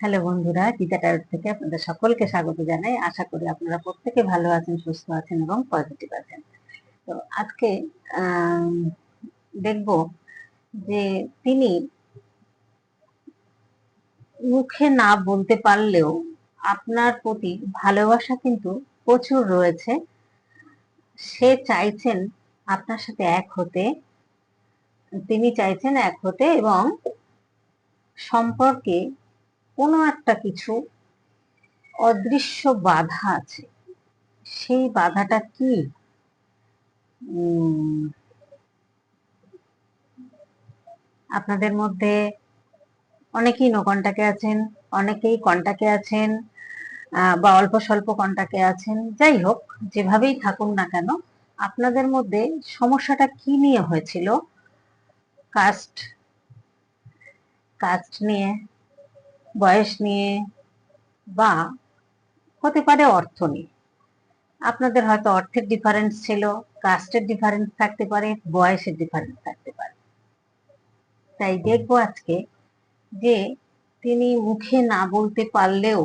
Hello বন্ধুরা, Gita tyre থেকে আপনাদের সকলকে স্বাগত জানাই। আশা করি আপনারা প্রত্যেকে ভালো আছেন, সুস্থ আছেন এবং পজিটিভ আছেন। তো আজকে দেখব যে তিনি মুখে না বলতে পারলেও আপনার প্রতি ভালোবাসা কিন্তু প্রচুর রয়েছে। সে চাইছেন আপনার সাথে এক হতে, তিনি চাইছেন এক হতে এবং সম্পর্কে কোনো একটা কিছু অদৃশ্য বাধা আছে। সেই বাধাটা কি? আপনাদের মধ্যে অনেকেই নো কন্টাক্টে আছেন, অনেকেই কন্টাক্টে আছেন বা অল্প স্বল্প কন্টাক্টে আছেন। যাই হোক, যেভাবেই থাকুন না কেন, আপনাদের মধ্যে সমস্যাটা কি নিয়ে হয়েছিল? কাস্ট কাস্ট নিয়ে বয়স নিয়ে বা হতে পারে অর্থ নিয়ে। আপনাদের হয়তো অর্থের ডিফারেন্স ছিল কাস্টের ডিফারেন্স থাকতে পারে, বয়সের ডিফারেন্স থাকতে পারে। তাই দেখব আজকে যে তিনি মুখে না বলতে পারলেও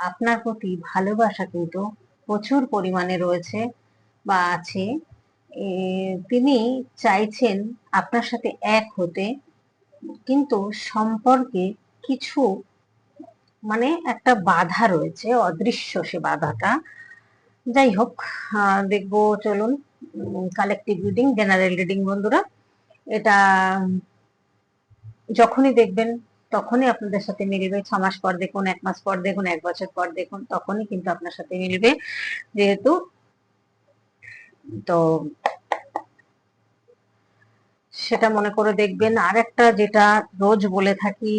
আপনার প্রতি ভালোবাসা কিন্তু প্রচুর পরিমাণে রয়েছে বা আছে। তিনি চাইছেন আপনার সাথে এক হতে, কিন্তু সম্পর্কে কিছু মানে একটা বাধা রয়েছে, অদৃশ্য সে বাধাটা। যাই হোক দেখব, চলুন কালেকটিভ রিডিং জেনারেল রিডিং বন্ধুরা। এটা, যখনই দেখবেন, তখনই আপনাদের সাথে মিলবে। ছ মাস পর দেখুন, এক মাস পর দেখুন, এক বছর পর দেখুন, তখনই কিন্তু আপনার সাথে মিলবে। যেহেতু, তো সেটা মনে করে দেখবেন। আর একটা যেটা রোজ বলে থাকি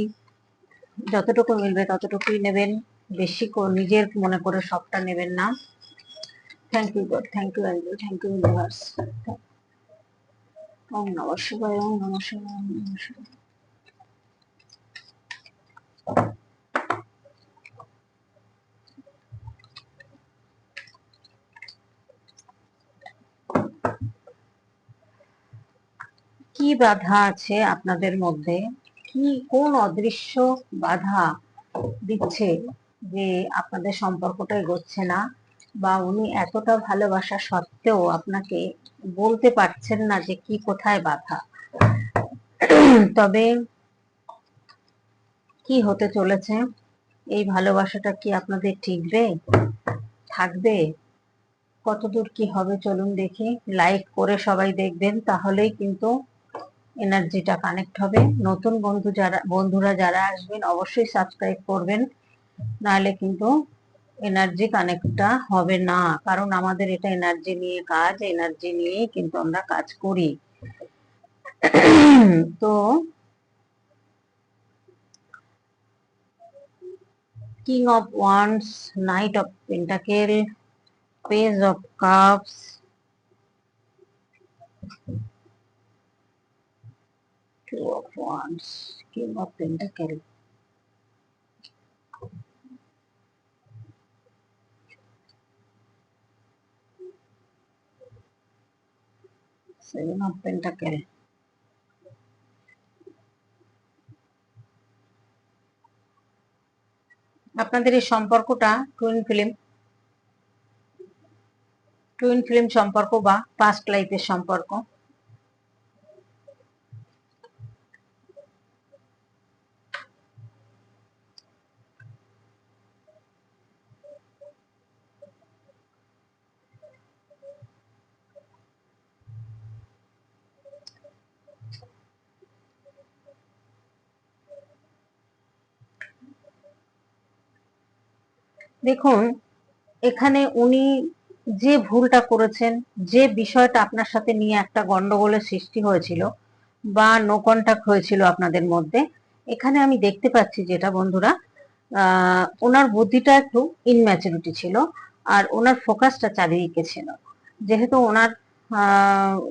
যতটুকু মিলবে ততটুকুই নেবেন। বেশি নিজের মনে করে সবটা নেবেন না। Thank you God thank you angel thank you universe ওম নম শিবায় ওম নম শিবায় ওম নম শিবায় কি বাধা আছে আপনাদের মধ্যে? কি কোন অদৃশ্য বাধা দিচ্ছে যে আপনাদের সম্পর্কটা এগোচ্ছে না? বা উনি এতটা ভালোবাসা সত্ত্বেও আপনাকে বলতে পারছেন না যে কি কোথায় বাধা? তবে কি হতে চলেছে? এই ভালোবাসাটা কি আপনাদের টিকবে? থাকবে? কতদূর কি হবে চলুন দেখি। লাইক করে সবাই দেখবেন, তাহলেই কিন্তু এনার্জিটা কানেক্ট হবে। নতুন বন্ধু যারা, বন্ধুরা যারা আসবেন, অবশ্যই সাবস্ক্রাইব করবেন। নাহলে কিন্তু এনার্জি কানেক্টটা হবে না। কারণ আমাদের এটা এনার্জি নিয়ে কাজ এনার্জি নিয়েই কিন্তু আমরা কাজ করি। তো king of wands knight of pentacle page of cups two of wands king of pentacle seven of pentacle আপনাদের এই সম্পর্কটা টুইন ফিল্ম টুইন ফিল্ম সম্পর্ক বা পাস্ট লাইফের সম্পর্ক। দেখুন, এখানে উনি যে ভুলটা করেছেন, যে বিষয়টা আপনার সাথে নিয়ে একটা গন্ডগোলের সৃষ্টি হয়েছিল বা নো কন্টাক্ট হয়েছিল আপনাদের মধ্যে, এখানে আমি দেখতে পাচ্ছি যেটা বন্ধুরা ওনার বুদ্ধিটা একটু ইনম্যাচুরিটি ছিল আর ওনার ফোকাসটা চারিদিকে ছিল। যেহেতু ওনার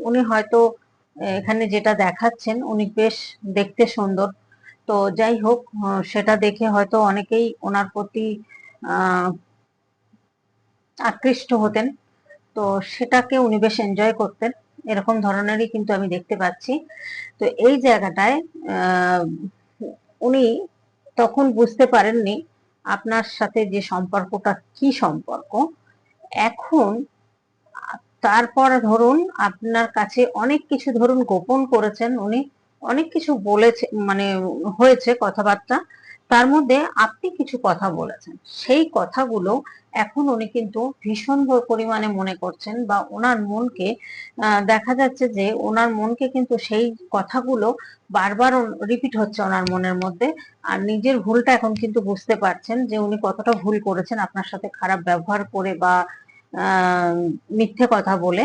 উনি হয়তো এখানে যেটা দেখাচ্ছেন, উনি বেশ দেখতে সুন্দর। তো যাই হোক সেটা দেখে হয়তো অনেকেই ওনার প্রতি আকৃষ্ট হতেন। তো সেটাকে উনি বেশ এনজয় করতেন। এরকম ধরনেরই কিন্তু আমি দেখতে পাচ্ছি। তো এই জায়গাটায় উনি তখন বুঝতে পারেননি আপনার সাথে যে সম্পর্কটা কি সম্পর্ক। এখন, তারপর ধরুন আপনার কাছে অনেক কিছু ধরুন গোপন করেছেন। উনি অনেক কিছু বলেছে মানে হয়েছে কথাবার্তা। তার মধ্যে আপনি কিছু কথা বলেছেন। সেই কথাগুলো এখন উনি কিন্তু ভীষণ পরিমাণে মনে করছেন বা ওনার মনকে দেখা যাচ্ছে যে ওনার মনকে কিন্তু সেই কথাগুলো বারবার রিপিট হচ্ছে ওনার মনের মধ্যে। আর নিজের ভুলটা এখন কিন্তু বুঝতে পারছেন যে উনি কতটা ভুল করেছেন আপনার সাথে খারাপ ব্যবহার করে বা মিথ্যে কথা বলে।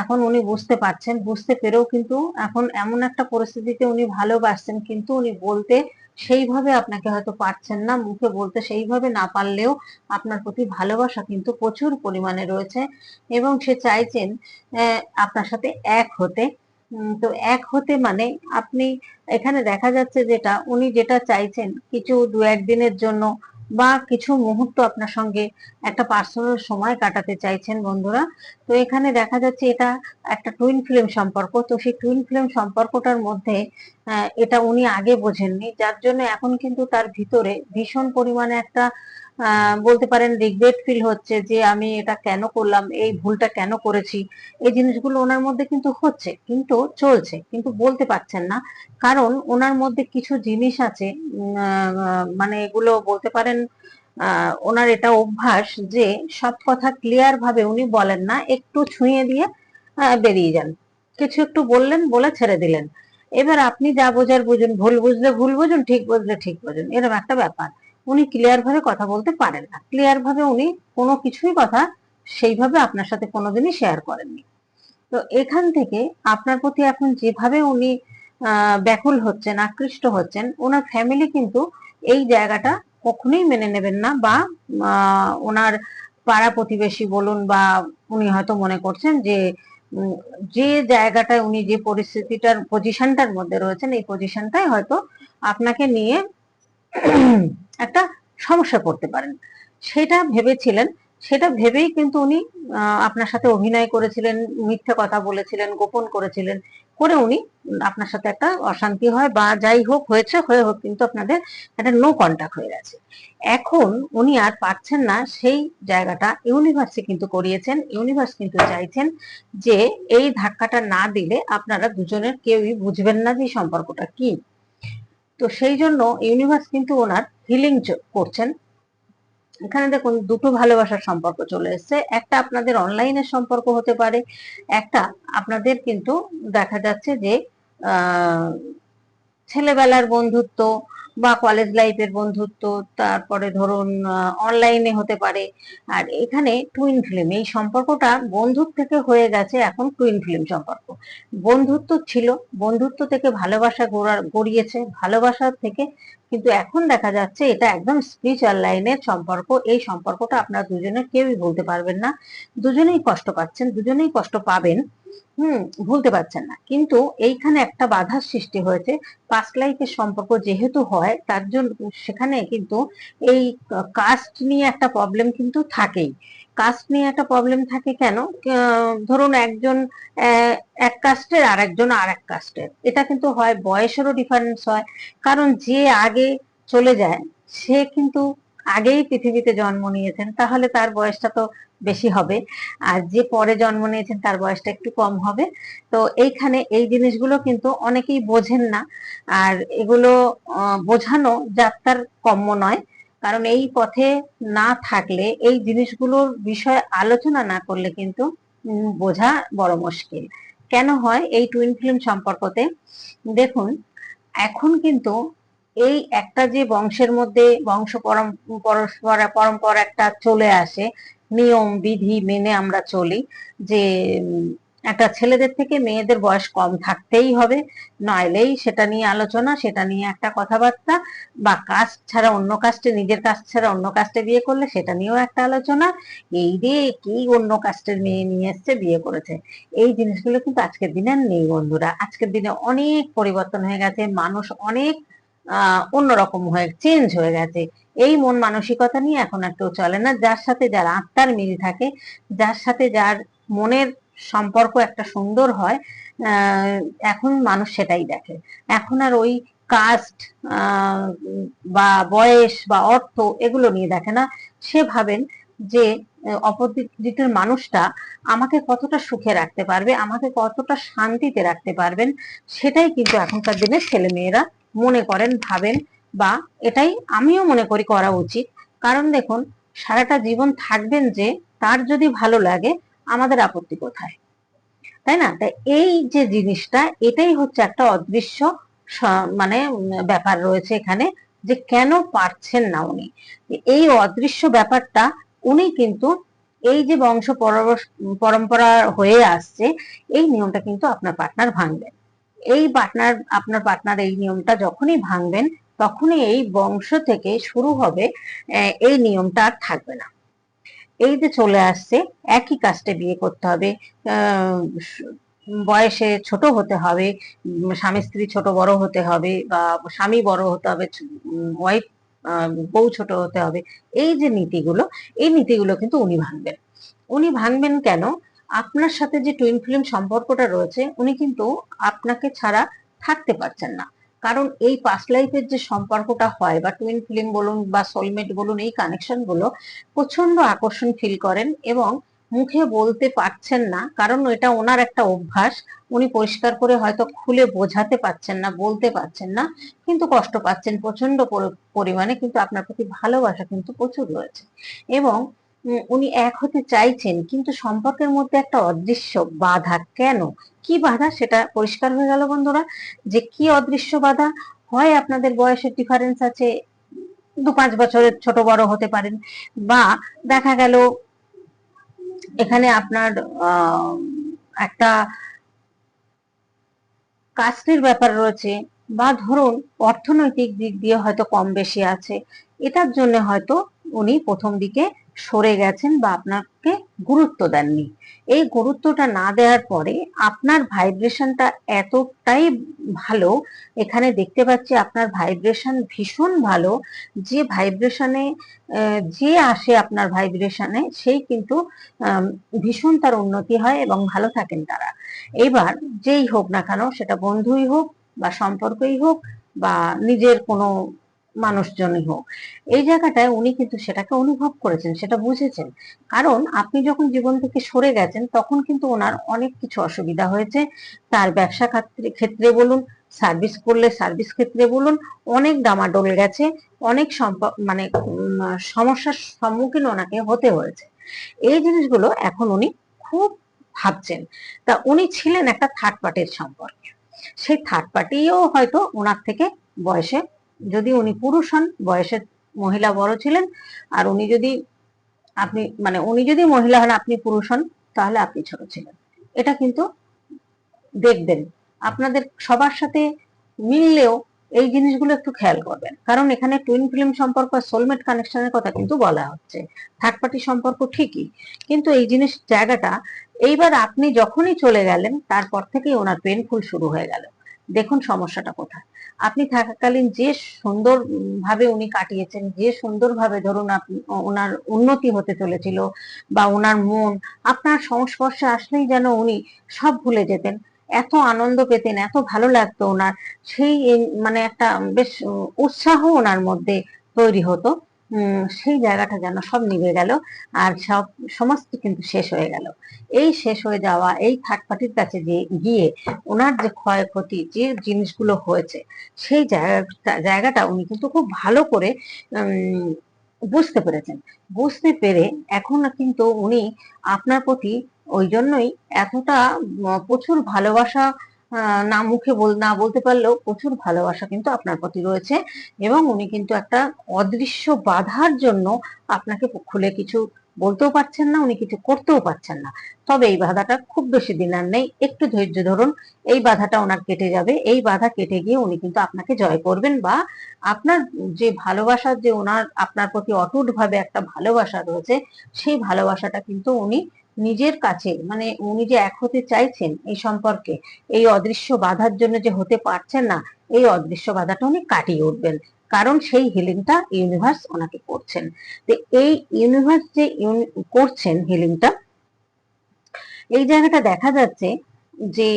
এখন উনি বুঝতে পারছেন, বুঝতে পেরেও কিন্তু এখন এমন একটা পরিস্থিতিতে উনি ভালোবাসছেন, কিন্তু উনি বলতে সেইভাবে আপনাকে হয়তো পারছেন না, মুখে বলতে সেইভাবে না পারলেও আপনার প্রতি ভালোবাসা কিন্তু প্রচুর পরিমাণে রয়েছে এবং সে চাইছেন আপনার সাথে এক হতে। তো এক হতে মানে আপনি এখানে দেখা যাচ্ছে যেটা, উনি যেটা চাইছেন কিছু দু একদিনের জন্য বা কিছু মুহূর্ত আপনার সঙ্গে একটা পার্সোনাল সময় কাটাতে চাইছেন বন্ধুরা। তো এখানে দেখা যাচ্ছে এটা একটা টুইন ফিল্ম সম্পর্ক। তো সেই টুইন ফিল্ম সম্পর্কটার মধ্যে এটা উনি আগে বোঝেননি। যার জন্য এখন কিন্তু তার ভিতরে ভীষণ পরিমাণে একটা বলতে পারেন রিগ্রেট ফিল হচ্ছে যে আমি এটা কেন করলাম, এই ভুলটা কেন করেছি, এই জিনিসগুলো ওনার মধ্যে কিন্তু হচ্ছে, কিন্তু চলছে, কিন্তু বলতে পারছেন না। কারণ ওনার মধ্যে কিছু জিনিস আছে মানে এগুলো বলতে পারেন ওনার এটা অভ্যাস যে সব কথা ক্লিয়ার ভাবে উনি বলেন না, একটু ছুঁয়ে দিয়ে বেরিয়ে যান। কিছু একটু বললেন, বলে ছেড়ে দিলেন। এবার আপনি যা বোঝার বুঝুন, ভুল বুঝলে ভুল বুঝুন, ঠিক বুঝলে ঠিক বুঝুন, এরকম একটা ব্যাপার। উনি ক্লিয়ার ভাবে কথা বলতে পারেন না। ক্লিয়ার ভাবে উনি কোনো কিছুই কথা সেইভাবে আপনার সাথে কোনোদিনই শেয়ার করেননি। তো এখান থেকে আপনার প্রতি এখন যেভাবে উনি ব্যাকুল হচ্ছেন, আকৃষ্ট হচ্ছেন, ওনার ফ্যামিলি কিন্তু এই জায়গাটা কখনোই মেনে নেবেন না বা ওনার পাড়া প্রতিবেশী বলুন বা উনি হয়তো মনে করছেন যে যে জায়গাটায় উনি যে পরিস্থিতিটার পজিশনটার মধ্যে রয়েছেন, এই পজিশনটাই হয়তো আপনাকে নিয়ে একটা সমস্যা পড়তে পারেন। সেটা ভেবেছিলেন, সেটা ভেবেই কিন্তু উনি আপনার সাথে অভিনয় করেছিলেন, মিথ্যে কথা বলেছিলেন, গোপন করেছিলেন, করে উনি আপনার সাথে একটা অশান্তি হয় বা যাই হোক, হয়েছে, হয়ে হোক, কিন্তু আপনাদের একটা নো কন্ট্যাক্ট হয়ে গেছে। এখন উনি আর পারছেন না, সেই জায়গাটা ইউনিভার্সে কিন্তু করিয়েছেন, ইউনিভার্স কিন্তু চাইছেন যে এই ধাক্কাটা না দিলে আপনারা দুজনের কেউই বুঝবেন না যে সম্পর্কটা কি। তো সেই জন্য ইউনিভার্স কিন্তু ওনার হিলিং করছেন। এখানে দেখুন, দুটো ভালোবাসার সম্পর্ক চলে এসছে। একটা আপনাদের অনলাইনের সম্পর্ক হতে পারে, একটা আপনাদের কিন্তু দেখা যাচ্ছে যে ছেলেবেলার বন্ধুত্ব বা কলেজ লাইফের বন্ধুত্ব, তারপরে ধরুন অনলাইনে হতে পারে। আর এখানে টুইন ফিল্ম এই সম্পর্কটা বন্ধুত্ব থেকে হয়ে গেছে এখন টুইন ফিল্ম সম্পর্ক। বন্ধুত্ব ছিল, বন্ধুত্ব থেকে ভালোবাসা গড়িয়েছে, ভালোবাসা থেকে কিন্তু এখন দেখা যাচ্ছে এটা একদম স্পিরিচুয়াল লাইনের সম্পর্ক। এই সম্পর্কটা আপনারা দুজনে কেউই বলতে পারবেন না। দুজনেই কষ্ট পাচ্ছেন, দুজনেই কষ্ট পাবেন। হুম, ভুলতে পারছেন না। কিন্তু এইখানে একটা বাধার সৃষ্টি হয়েছে। পাস্ট লাইফের সম্পর্ক যেহেতু হয়, তার জন্য সেখানে কিন্তু এই কাস্ট নিয়ে একটা প্রবলেম কিন্তু থাকেই। কাস্ট নিয়ে একটা প্রবলেম থাকে কেন? ধরুন একজন এক কাস্টের আর একজন আর এক কাস্টের এটা কিন্তু হয়, বয়সেরও ডিফারেন্স হয়। কারণ যে আগে চলে যায়, সে কিন্তু আগেই পৃথিবীতে জন্ম নিয়েছেন। তাহলে তার বয়সটা তো বেশি হবে। আর যে পরে জন্ম নিয়েছেন তার বয়সটা একটু কম হবে। তো এইখানে এই জিনিসগুলো কিন্তু অনেকেই বোঝেন না। আর এগুলো বোঝানো যাত্রার কম্য নয়। কারণ এই পথে না থাকলে এই জিনিসগুলোর বিষয়ে আলোচনা না করলে কিন্তু বোঝা বড় মুশকিল। কেন হয় এই টুইন ফিল্ম সম্পর্কতে? দেখুন, এখন কিন্তু এই একটা যে বংশের মধ্যে বংশ পরম পরস্পর, পরম্পরা একটা চলে আসে নিয়ম, বিধি মেনে আমরা চলি যে একটা ছেলেদের থেকে মেয়েদের বয়স কম থাকতেই হবে। নইলেই সেটা নিয়ে আলোচনা, সেটা নিয়ে একটা কথাবার্তা বা কাস্ট ছাড়া অন্য কাস্টে, নিজের কাস্ট ছাড়া অন্য কাস্টে বিয়ে করলে সেটা নিয়েও একটা আলোচনা। এই রে কি অন্য কাস্টের মেয়ে নিয়ে এসছে, বিয়ে করেছে। এই জিনিসগুলো কিন্তু আজকের দিনে নেই বন্ধুরা। আজকের দিনে অনেক পরিবর্তন হয়ে গেছে, মানুষ অনেক, আহ, অন্যরকম হয়ে চেঞ্জ হয়ে গেছে। এই মন মানসিকতা নিয়ে এখন আর কেউ চলে না। যার সাথে যার আত্মার মিল থাকে, যার সাথে যার মনের সম্পর্ক একটা সুন্দর হয় এখন মানুষ সেটাই দেখে। এখন আর ওই কাস্ট বা বয়স বা অর্থ এগুলো নিয়ে দেখে না। সে ভাবেন যে অপোজিটের মানুষটা আমাকে কতটা সুখে রাখতে পারবে, আমাকে কতটা শান্তিতে রাখতে পারবেন, সেটাই কিন্তু এখনকার দিনে ছেলে মেয়েরা মনে করেন, ভাবেন বা এটাই আমিও মনে করি করা উচিত। কারণ দেখুন, সারাটা জীবন থাকবেন যে, তার যদি ভালো লাগে, আমাদের আপত্তি কোথায়? তাই না? তাই এই যে জিনিসটা, এটাই হচ্ছে একটা অদৃশ্য মানে ব্যাপার রয়েছে এখানে যে কেন পারছেন না উনি? এই অদৃশ্য ব্যাপারটা উনি কিন্তু এই যে বংশ পরম্পরা হয়ে আসছে, এই নিয়মটা কিন্তু আপনার পার্টনার ভাঙবেন। এই পার্টনার আপনার পার্টনার এই নিয়মটা যখনই ভাঙবেন তখনই এই বংশ থেকে শুরু হবে এই নিয়মটা আর থাকবে না। এই যে চলে আসছে, একই কাস্টে বিয়ে করতে হবে। বয়সে ছোট হতে হবে স্বামী স্ত্রী ছোট বড় হতে হবে বা স্বামী বড় হতে হবে ওয়াইফ বউ ছোট হতে হবে। এই যে নীতিগুলো, এই নীতিগুলো কিন্তু উনি ভাঙবেন। উনি ভাঙবেন কেন? আপনার সাথে যে টুইন ফিল্ম সম্পর্কটা রয়েছে, উনি কিন্তু আপনাকে ছাড়া থাকতে পারছেন না। কারণ এই পাস্ট লাইফের যে সম্পর্কটা হয় বা টুইন ফিল্ম বলুন বা সোলমেট বলুন, এই কানেকশনগুলো প্রচণ্ড আকর্ষণ ফিল করেন এবং মুখে বলতে পারছেন না। কারণ এটা ওনার একটা অভ্যাস। উনি পরিষ্কার করে হয়তো খুলে বোঝাতে পারছেন না, বলতে পারছেন না, কিন্তু কষ্ট পাচ্ছেন প্রচণ্ড পরিমাণে। কিন্তু আপনার প্রতি ভালোবাসা কিন্তু প্রচুর রয়েছে। এবং উনি এক হতে চাইছেন, কিন্তু সম্পর্কের মধ্যে একটা অদৃশ্য বাধা, কেন? কি বাধা? সেটা পরিষ্কার হয়ে গেল বন্ধুরা, যে কি অদৃশ্য বাধা? হয় আপনাদের বয়সের ডিফারেন্স আছে, দু পাঁচ বছরের ছোট বড় হতে পারেন, বা দেখা গেল এখানে আপনার একটা কাস্টের ব্যাপার রয়েছে, বা ধরুন অর্থনৈতিক দিক দিয়ে হয়তো কম বেশি আছে, এটার জন্য হয়তো উনি প্রথম দিকে সরে গেছেন বা আপনাকে গুরুত্ব দেননি। এই গুরুত্বটা না দেওয়ার পরে আপনার ভাইব্রেশনটা এতটাই ভালো, এখানে দেখতে পাচ্ছি আপনার ভাইব্রেশন ভীষণ ভালো, যে ভাইব্রেশনে যে আসে আপনার ভাইব্রেশনে, সেই কিন্তু ভীষণ তার উন্নতি হয় এবং ভালো থাকেন তারা। এবার যেই হোক না কেন, সেটা বন্ধুই হোক বা সম্পর্কই হোক বা নিজের কোনো মানুষজনই হোক। এই জায়গাটায় উনি কিন্তু সেটাকে অনুভব করেছেন, সেটা বুঝেছেন। কারণ আপনি যখন জীবন থেকে সরে গেছেন, তখন কিন্তু ওনার অনেক কিছু অসুবিধা হয়েছে। তার ব্যবসা ক্ষেত্রে বলুন, সার্ভিস করলে সার্ভিস ক্ষেত্রে বলুন, অনেক ডামাডোল গেছে, অনেক মানে সমস্যার সম্মুখীন ওনাকে হতে হয়েছে। এই জিনিসগুলো এখন উনি খুব ভাবছেন। তা উনি ছিলেন একটা থার্ড পার্টির সম্পর্কে। সেই থার্ড পার্টিও হয়তো ওনার থেকে বয়সে যদি উনি পুরুষ হন বয়সের মহিলা বড় ছিলেন, আর উনি যদি আপনি মানে উনি যদি মহিলা হন, আপনি পুরুষ হন, তাহলে আপনি ছোট ছিলেন। এটা কিন্তু দেখবেন। আপনাদের সবার সাথে মিললেও এই জিনিসগুলো একটু খেয়াল করবেন। কারণ এখানে টুইন ফিল্ম সম্পর্ক সোলমেট কানেকশনের কথা কিন্তু বলা হচ্ছে। থার্ড পার্টি সম্পর্ক ঠিকই, কিন্তু এই জিনিস জায়গাটা, এইবার আপনি যখনই চলে গেলেন, তারপর থেকেই ওনার পেনফুল শুরু হয়ে গেল। দেখুন সমস্যাটা কোথায়। আপনি থাকাকালীন যে সুন্দর ভাবে উনি কাটিয়েছেন, যে সুন্দর ভাবে ধরুন আপনি ওনার উন্নতি হতে চলেছিল বা ওনার মন, আপনার সংস্পর্শে আসলেই যেন উনি সব ভুলে যেতেন। এত আনন্দ পেতেন, এত ভালো লাগতো ওনার। সেই মানে একটা বেশ উৎসাহ ওনার মধ্যে তৈরি হতো। সেই জায়গাটা যেন সব নিভে গেল আর সব, সমস্ত কিন্তু শেষ হয়ে গেল। এই শেষ হয়ে যাওয়া, এই থার্ড পার্টির কাছে যে গিয়ে ওনার যে ক্ষয়ক্ষতি, যে জিনিসগুলো হয়েছে, সেই জায়গাটা জায়গাটা উনি কিন্তু খুব ভালো করে বুঝতে পেরেছেন। বুঝতে পেরে এখন কিন্তু উনি আপনার প্রতি ওই জন্যই এতটা, প্রচুর ভালোবাসা না মুখে বল, না বলতে পারলেও প্রচুর ভালোবাসা কিন্তু আপনার প্রতি রয়েছে এবং উনি কিন্তু একটা অদৃশ্য বাধার জন্য আপনাকে খুলে কিছু বলতেও পারছেন না, উনি কিছু করতেও পারছেন না। তবে এই বাধাটা খুব বেশি দিন আর নেই, একটু ধৈর্য ধরুন, এই বাধাটা ওনার কেটে যাবে, এই বাধা কেটে গিয়ে উনি কিন্তু আপনাকে জয় করবেন বা আপনার যে ভালোবাসার যে ওনার, আপনার প্রতি অটুট ভাবে একটা ভালোবাসা রয়েছে, সেই ভালোবাসাটা কিন্তু উনি নিজের কাছে মানে উনি যে এক হতে চাইছেন এই সম্পর্কে, এই অদৃশ্য বাধার জন্য যে হতে পারছেন না, এই অদৃশ্য বাধাটা উনি কাটিয়ে উঠবেন। কারণ সেই হিলিংটা ইউনিভার্স ওনাকে করছেন। তো এই ইউনিভার্স যে করছেন হিলিংটা এই জায়গাটা দেখা যাচ্ছে যে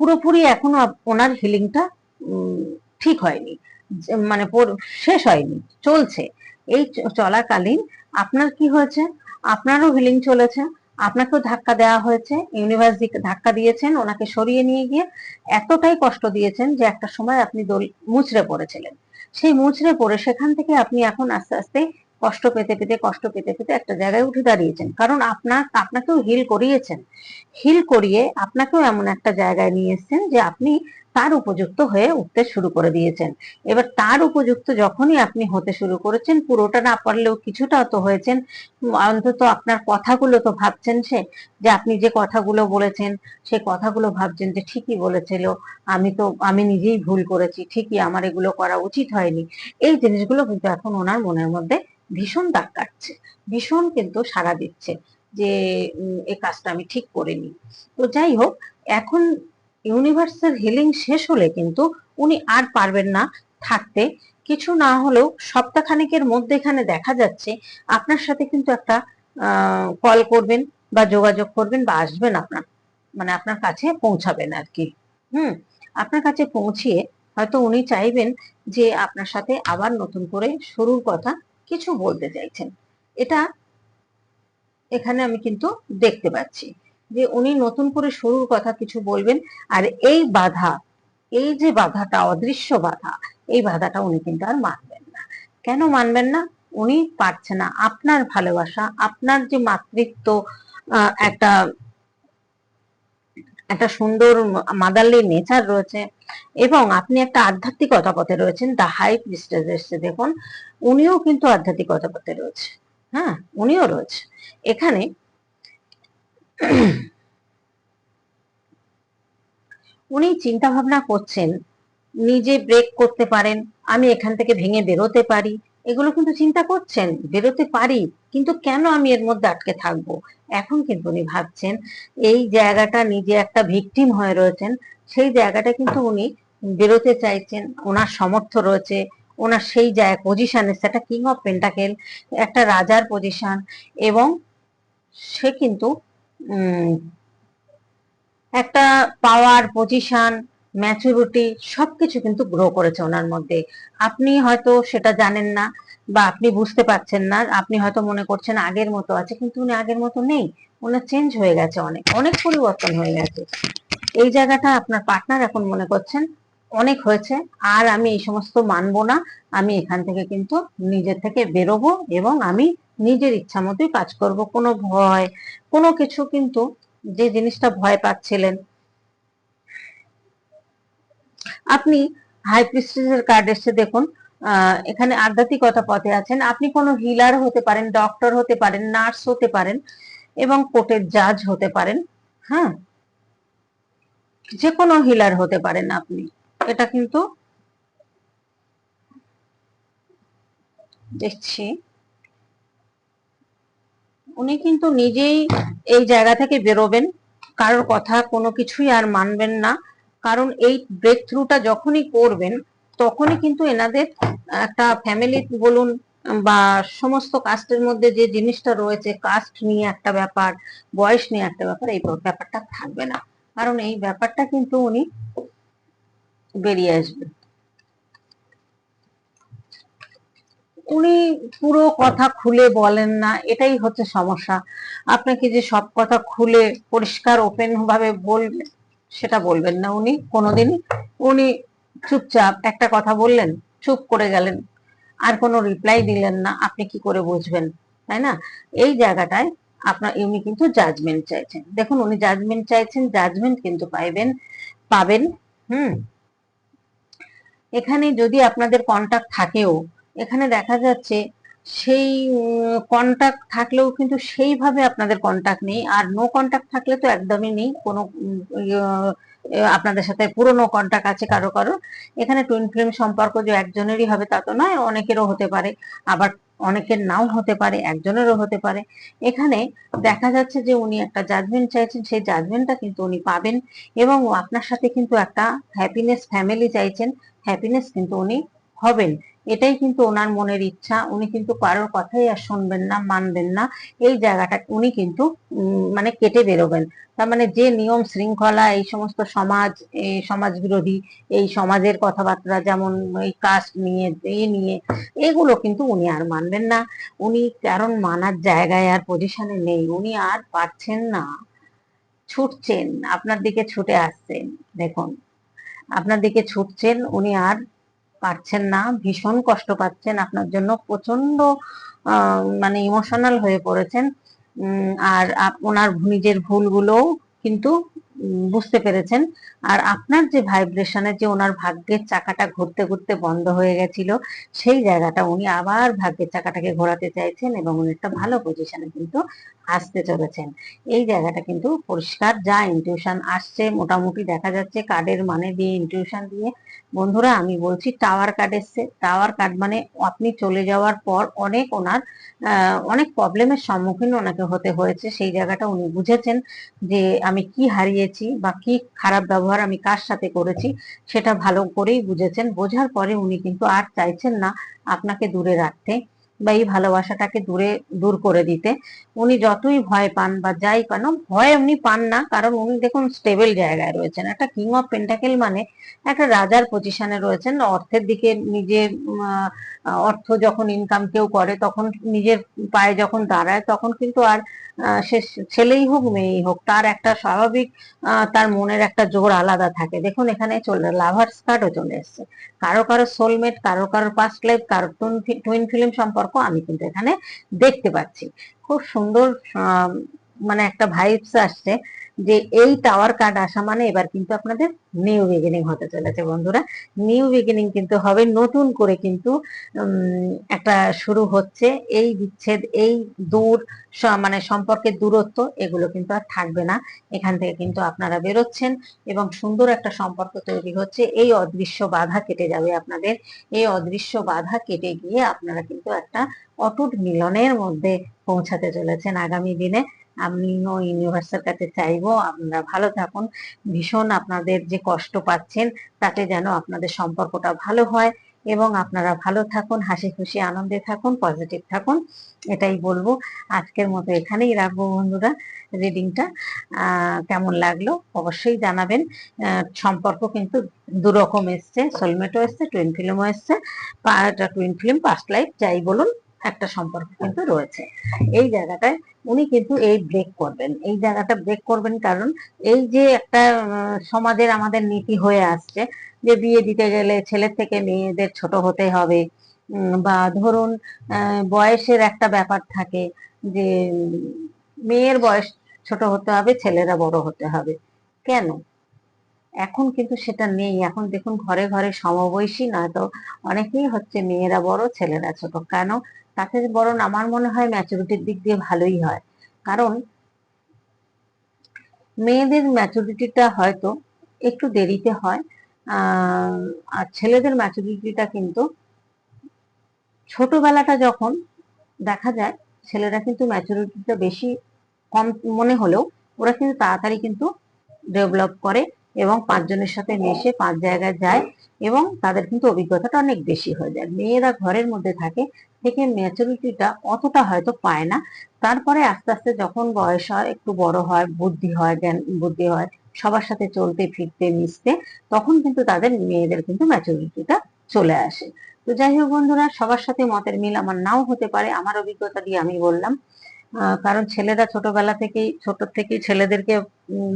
পুরোপুরি এখনও ওনার হিলিংটা ঠিক হয়নি মানে শেষ হয়নি, চলছে। এই চলাকালীন আপনার কি হয়েছে? আপনারও হিলিং চলেছে। আপনাকেও ধাক্কা দেওয়া হয়েছে ইউনিভার্স ধাক্কা দিয়েছেন, ওনাকে সরিয়ে নিয়ে গিয়ে এতটাই কষ্ট দিয়েছেন যে একটা সময় আপনি দোল মুচড়ে পড়েছিলেন। সেই মুচড়ে পড়ে সেখান থেকে আপনি এখন আস্তে আস্তে কষ্ট পেতে পেতে, কষ্ট পেতে পেতে একটা জায়গায় উঠে দাঁড়িয়েছেন। কারণ আপনার, আপনাকেও হিল করিয়েছেন। হিল করিয়ে আপনাকেও এমন একটা জায়গায় নিয়ে এসেছেন যে আপনি তার উপযুক্ত হয়ে উঠতে শুরু করে দিয়েছেন। এবার তার উপযুক্ত যখনই আপনি হতে শুরু করেছেন, পুরোটা না পারলেও কিছুটা তো হয়েছেন। অন্তত আপনার কথাগুলো তো ভাবছেন সে, যে আপনি যে কথাগুলো বলেছেন, সে কথাগুলো ভাবছেন যে ঠিকই বলেছিল, আমি তো, আমি নিজেই ভুল করেছি, ঠিকই আমার এগুলো করা উচিত হয়নি। এই জিনিসগুলো কিন্তু এখন ওনার মনের মধ্যে ভীষণ দাগ কাটছে, ভীষণ কিন্তু সাড়া দিচ্ছে যে এই কাজটা আমি ঠিক করিনি। তো যাই হোক, এখন ইউনিভার্সাল হিলিং শেষ হলে কিন্তু উনি আর পারবেন না থাকতে। কিছু না হলেও সপ্তাহখানেকের মধ্যে এখানে দেখা যাচ্ছে আপনার সাথে কিন্তু একটা কল করবেন বা যোগাযোগ করবেন বা আসবেন আপনার মানে আপনার কাছে পৌঁছাবেন আর কি হুম, আপনার কাছে পৌঁছিয়ে হয়তো উনি চাইবেন যে আপনার সাথে আবার নতুন করে শুরুর কথা কিছু বলতে চাইছেন। এটা এখানে আমি কিন্তু দেখতে পাচ্ছি। যে উনি নতুন করে শুরুর কথা কিছু বলবেন, আর এই বাধা, এই যে বাধাটা, অদৃশ্য বাধা, এই বাধাটা উনি কিন্তু আর মানবেন না। কেন মানবেন না? উনি পারছে না। আপনার ভালোবাসা, আপনার যে মাতৃত্ব একটা একটা সুন্দর মাদারলি নেচার রয়েছে, এবং আপনি একটা আধ্যাত্মিকতা পথে রয়েছেন দা হাই প্রিস্টেস এসছে, দেখুন, উনিও কিন্তু আধ্যাত্মিকতা পথে রয়েছে হ্যাঁ উনিও রয়েছে। এখানে উনি চিন্তা ভাবনা করছেন, নিজে ব্রেক করতে পারেন, আমি এখান থেকে ভেঙে বেরোতে পারি। এগুলো কিন্তু চিন্তা করছেন, বেরোতে পারি, কিন্তু কেন আমি এর মধ্যে আটকে থাকব? এখন কিন্তু উনি ভাবছেন, এই জায়গাটা নিজে একটা ভিকটিম হয়ে রয়েছেন, সেই জায়গাটা কিন্তু উনি বেরোতে চাইছেন, ওনার সমর্থ রয়েছে, ওনার সেই জায়গা পজিশনে সেটা কিং অফ পেন্টাকেল একটা রাজার পজিশন এবং সে কিন্তু একটা পাওয়ার পজিশন ম্যাচুরিটি সবকিছু কিন্তু গ্রো করেছে ওনার মধ্যে। আপনি হয়তো সেটা জানেন না বা আপনি বুঝতে পারছেন না, আপনি হয়তো মনে করছেন আগের মতো আছে, কিন্তু উনি আগের মতো নেই। ওনার চেঞ্জ হয়ে গেছে অনেক অনেক পরিবর্তন হয়ে গেছে। এই জায়গাটা আপনার পার্টনার এখন মনে করছেন অনেক হয়েছে, আর আমি এই সমস্ত মানবো না। আমি এখান থেকে কিন্তু নিজের থেকে বেরোবো এবং আমি নিজের ইচ্ছা মতোই কাজ করব, কোনো ভয়, কোনো কিছু কিন্তু যে জিনিসটা ভয় পাচ্ছিলেন। আপনি হাই প্রিস্টেজের কার্ড এসে দেখুন এখানে আধ্যাত্মিকতা পথে আছেন। আপনি কোনো হিলার হতে পারেন ডক্টর হতে পারেন নার্স হতে পারেন এবং কোর্টের জাজ হতে পারেন হ্যাঁ? যে কোনো হিলার হতে পারেন আপনি। এটা কিন্তু দেখছি। উনি কিন্তু নিজেই এই জায়গা থেকে বেরোবেন। কারোর কথা কোনো কিছুই আর মানবেন না। কারণ এই ব্রেক থ্রুটা যখনই করবেন, তখনই কিন্তু এনাদের একটা ফ্যামিলি বলুন বা সমস্ত কাস্টের মধ্যে যে জিনিসটা রয়েছে কাস্ট নিয়ে একটা ব্যাপার, বয়স নিয়ে একটা ব্যাপার, এই ব্যাপারটা থাকবে না। কারণ এই ব্যাপারটা কিন্তু উনি বেরিয়ে আসবেন। উনি পুরো কথা খুলে বলেন না, এটাই হচ্ছে সমস্যা। আপনাকে যে সব কথা খুলে পরিষ্কার ওপেন ভাবে বলবেন সেটা বলবেন না উনি কোনোদিনই। উনি চুপচাপ একটা কথা বললেন, চুপ করে গেলেন। আর কোনো রিপ্লাই দিলেন না, আপনি কি করে বুঝবেন, তাই না? এই জায়গাটায় আপনার, উনি কিন্তু জাজমেন্ট চাইছেন। দেখুন, উনি জাজমেন্ট চাইছেন জাজমেন্ট কিন্তু পাইবেন, পাবেন, হুম? এখানে যদি আপনাদের কন্টাক্ট থাকেও এখানে দেখা যাচ্ছে সেই কন্টাক্ট থাকলেও কিন্তু সেইভাবে আপনাদের কন্টাক্ট নেই। আর নো কন্টাক্ট থাকলে তো একদমই নেই। কোনো ইয়ে, আপনাদের সাথে পুরনো কন্টাক্ট আছে কারও কারও। এখানে টুইন ফ্লেম সম্পর্ক যে একজনেরই হবে তা তো নয় অনেকেরও হতে পারে। আবার অনেকের নাও হতে পারে একজনেরও হতে পারে। এখানে দেখা যাচ্ছে যে উনি একটা জাজমেন্ট চাইছেন। সেই জাজমেন্টটা কিন্তু উনি পাবেন এবং আপনার সাথে কিন্তু একটা হ্যাপিনেস ফ্যামিলি চাইছেন। হ্যাপিনেস কিন্তু উনি হবেন। এটাই কিন্তু ওনার মনের ইচ্ছা। উনি কিন্তু কারোর কথাই আর শুনবেন না, মানবেন না। এই জায়গাটা উনি কিন্তু মানে কেটে বেরোবেন। তার মানে যে নিয়ম শৃঙ্খলা, এই সমস্ত সমাজ সমাজ বিরোধী এই সমাজের কথাবার্তা যেমন এই কাস্ট নিয়ে, এ নিয়ে, এগুলো কিন্তু উনি আর মানবেন না। উনি কারণ মানার জায়গায় আর পজিশনে নেই। উনি আর পারছেন না। ছুটছেন। আপনার দিকে ছুটে আসছেন। দেখুন, আপনার দিকে ছুটছেন, উনি আর পারছেন না, ভীষণ কষ্ট পাচ্ছেন, আপনার জন্য প্রচণ্ড মানে ইমোশনাল হয়ে পড়েছেন। আর ওনার নিজের ভুলগুলোও কিন্তু বুঝতে পেরেছেন। আর আপনার যে ভাইব্রেশনে যে ওনার ভাগ্যের চাকাটা ঘুরতে ঘুরতে বন্ধ হয়ে গেছিল, সেই জায়গাটা উনি আবার ভাগ্যের চাকাটাকে ঘোরাতে চাইছেন এবং উনি একটা ভালো পজিশনে কিন্তু আসতে চলেছেন। এই জায়গাটা কিন্তু পরিষ্কার, যা ইনটিউশন আসছে, মোটামুটি দেখা যাচ্ছে কার্ডের মানে দিয়ে ইনটিউশন দিয়ে। বন্ধুরা, আমি বলছি টাওয়ার কার্ড এসছে। টাওয়ার কার্ড মানে আপনি চলে যাওয়ার পর অনেক ওনার অনেক প্রবলেমের সম্মুখীন ওনাকে হতে হয়েছে। সেই জায়গাটা উনি বুঝেছেন যে আমি কি হারিয়েছি বা কি খারাপ ব্যবহার আমি কার সাথে করেছি, সেটা ভালো করেই বুঝেছেন। বোঝার পরে উনি কিন্তু আর চাইছেন না আপনাকে দূরে রাখতে। বা এই ভালোবাসাটাকে দূরে, দূর করে দিতে। উনি যতই ভয় পান বা যাই পান, ভয় উনি পান না, কারণ উনি দেখুন স্টেবল জায়গায় রয়েছেন। একটা কিং অফ পেন্টাকেল মানে একটা রাজার পজিশনে রয়েছেন। অর্থের দিকে নিজের অর্থ যখন ইনকাম কেউ করে, তখন নিজের পায়ে যখন দাঁড়ায়, তখন কিন্তু আর সে ছেলেই হোক, মেয়েই হোক, তার একটা স্বাভাবিক তার মনের একটা জোর আলাদা থাকে। দেখুন এখানে চলে লাভার্স কার্ডও চলে এসছে। কারও কারও সোলমেট কারও কারও পাস্ট লাইফ কারও টুইন ফিল্ম সম্পর্ক আমি কিন্তু এখানে দেখতে পাচ্ছি। খুব সুন্দর মানে একটা ভাইবস আসছে যে এই টাওয়ার কার্ড আসা মানে এবার কিন্তু আপনাদের নিউ বিগিনিং হতে চলেছে বন্ধুরা। নিউ বিগিনিং কিন্তু হবে নতুন করে কিন্তু একটা শুরু হচ্ছে। এই বিচ্ছেদ, এই দূর মানে সম্পর্কের দূরত্ব এগুলো কিন্তু আর থাকবে না। এখান থেকে কিন্তু আপনারা বেরোচ্ছেন এবং সুন্দর একটা সম্পর্ক তৈরি হচ্ছে। এই অদৃশ্য বাধা কেটে যাবে আপনাদের। এই অদৃশ্য বাধা কেটে গিয়ে আপনারা কিন্তু একটা অটুট মিলনের মধ্যে পৌঁছাতে চলেছেন আগামী দিনে। আমিও ইউনিভার্সের কাছে চাইব, আপনারা ভালো থাকুন। ভীষণ আপনাদের যে কষ্ট পাচ্ছেন, তাতে যেন আপনাদের সম্পর্কটা ভালো হয় এবং আপনারা ভালো থাকুন, হাসি খুশি, আনন্দে থাকুন পজিটিভ থাকুন, এটাই বলব। আজকের মতো এখানেই রাখব বন্ধুরা। রিডিংটা কেমন লাগল অবশ্যই জানাবেন। সম্পর্ক কিন্তু দুরকম এসছে সোলমেটও এসছে টুইন ফিল্মও এসছে টুইন ফিল্ম পাস্ট লাইফ যাই বলুন। একটা সম্পর্ক কিন্তু রয়েছে। এই জায়গাটায় উনি কিন্তু এই ব্রেক করবেন। এই জায়গাটা ব্রেক করবেন কারণ এই যে একটা সমাজের আমাদের নীতি হয়ে আসছে যে বিয়ে দিতে গেলে ছেলের থেকে মেয়েদের ছোট হতে হবে। বা ধরুন বয়সের একটা ব্যাপার থাকে যে মেয়ের বয়স ছোট হতে হবে ছেলেরা বড় হতে হবে। কেন? এখন কিন্তু সেটা নেই। এখন দেখুন ঘরে ঘরে সমবয়সী নয়তো অনেকেই হচ্ছে মেয়েরা বড় ছেলেরা ছোট। কেন? তাতে বরং আমার মনে হয় ম্যাচুরিটির দিক দিয়ে ভালোই হয়। কারণ মেয়েদের ম্যাচুরিটিটা হয়তো একটু দেরিতে হয় আর ছেলেদের ম্যাচুরিটিটা কিন্তু ছোটবেলাটা যখন দেখা যায়, ছেলেরা কিন্তু ম্যাচুরিটিটা বেশি কম মনে হলেও ওরা কিন্তু তাড়াতাড়ি কিন্তু ডেভেলপ করে এবং পাঁচজনের সাথে মিশে পাঁচ জায়গায় যায় এবং তাদের কিন্তু অভিজ্ঞতাটা অনেক বেশি হয়ে যায়। মেয়েরা ঘরের মধ্যে থাকে থেকে ম্যাচুরিটিটা অতটা হয়তো পায় না। তারপরে আস্তে আস্তে যখন বয়স হয়, একটু বড় হয়, বুদ্ধি হয়, জ্ঞান, বুদ্ধি হয়, সবার সাথে চলতে, ফিরতে, মিশতে, তখন কিন্তু তাদের মেয়েদের কিন্তু ম্যাচুরিটিটা চলে আসে। তো যাই হোক বন্ধুরা, সবার সাথে মতের মিল আমার নাও হতে পারে। আমার অভিজ্ঞতা দিয়ে আমি বললাম। কারণ ছেলেরা ছোটবেলা থেকেই, ছোট থেকেই ছেলেদেরকে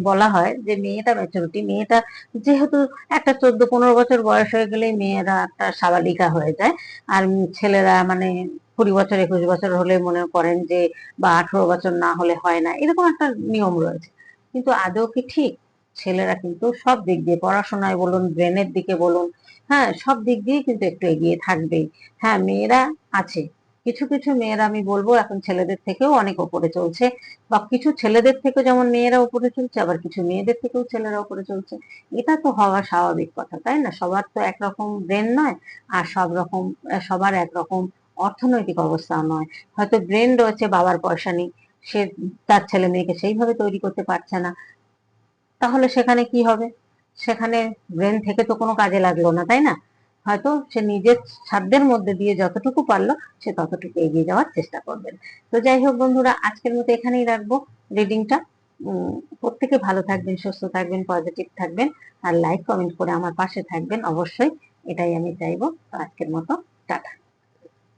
বলা হয় যে মেয়েটা ম্যাচুরিটি মেয়েটা যেহেতু একটা চোদ্দ পনেরো বছর বয়স হয়ে গেলেই মেয়েরা একটা সাবালিকা হয়ে যায়। আর ছেলেরা মানে কুড়ি বছর, একুশ বছর হলে মনে করেন যে বা আঠারো বছর না হলে হয় না, এরকম একটা নিয়ম রয়েছে। কিন্তু আদৌ কি ঠিক? ছেলেরা কিন্তু সব দিক দিয়ে, পড়াশোনায় বলুন ব্রেনের দিকে বলুন হ্যাঁ সব দিক দিয়ে কিন্তু একটু এগিয়ে থাকবেই। হ্যাঁ মেয়েরা আছে কিছু কিছু মেয়েরা আমি বলব এখন ছেলেদের থেকেও অনেক ওপরে চলছে। বা কিছু ছেলেদের থেকেও যেমন মেয়েরা উপরে চলছে, আবার কিছু মেয়েদের থেকেও ছেলেরা উপরে চলছে। এটা তো হওয়া স্বাভাবিক কথা, তাই না? সবার তো একরকম ব্রেন নয়, আর সব রকম, সবার একরকম অর্থনৈতিক অবস্থা নয়। হয়তো ব্রেন রয়েছে, বাবার পয়সা নেই, সে তার ছেলে মেয়েকে সেইভাবে তৈরি করতে পারছে না। তাহলে সেখানে কি হবে? সেখানে ব্রেন থেকে তো কোনো কাজে লাগল না, তাই না? হয়তো সে নিজের সাধ্যের মধ্যে দিয়ে যতটুকু পারল, সে ততটুকু এগিয়ে যাওয়ার চেষ্টা করবেন। তো যাই হোক বন্ধুরা, আজকের মতো এখানেই রাখব। রিডিংটা প্রত্যেকে ভালো থাকবেন, সুস্থ থাকবেন পজিটিভ থাকবেন, আর লাইক কমেন্ট করে আমার পাশে থাকবেন। অবশ্যই এটাই আমি চাইব। আজকের মতো, টাটা।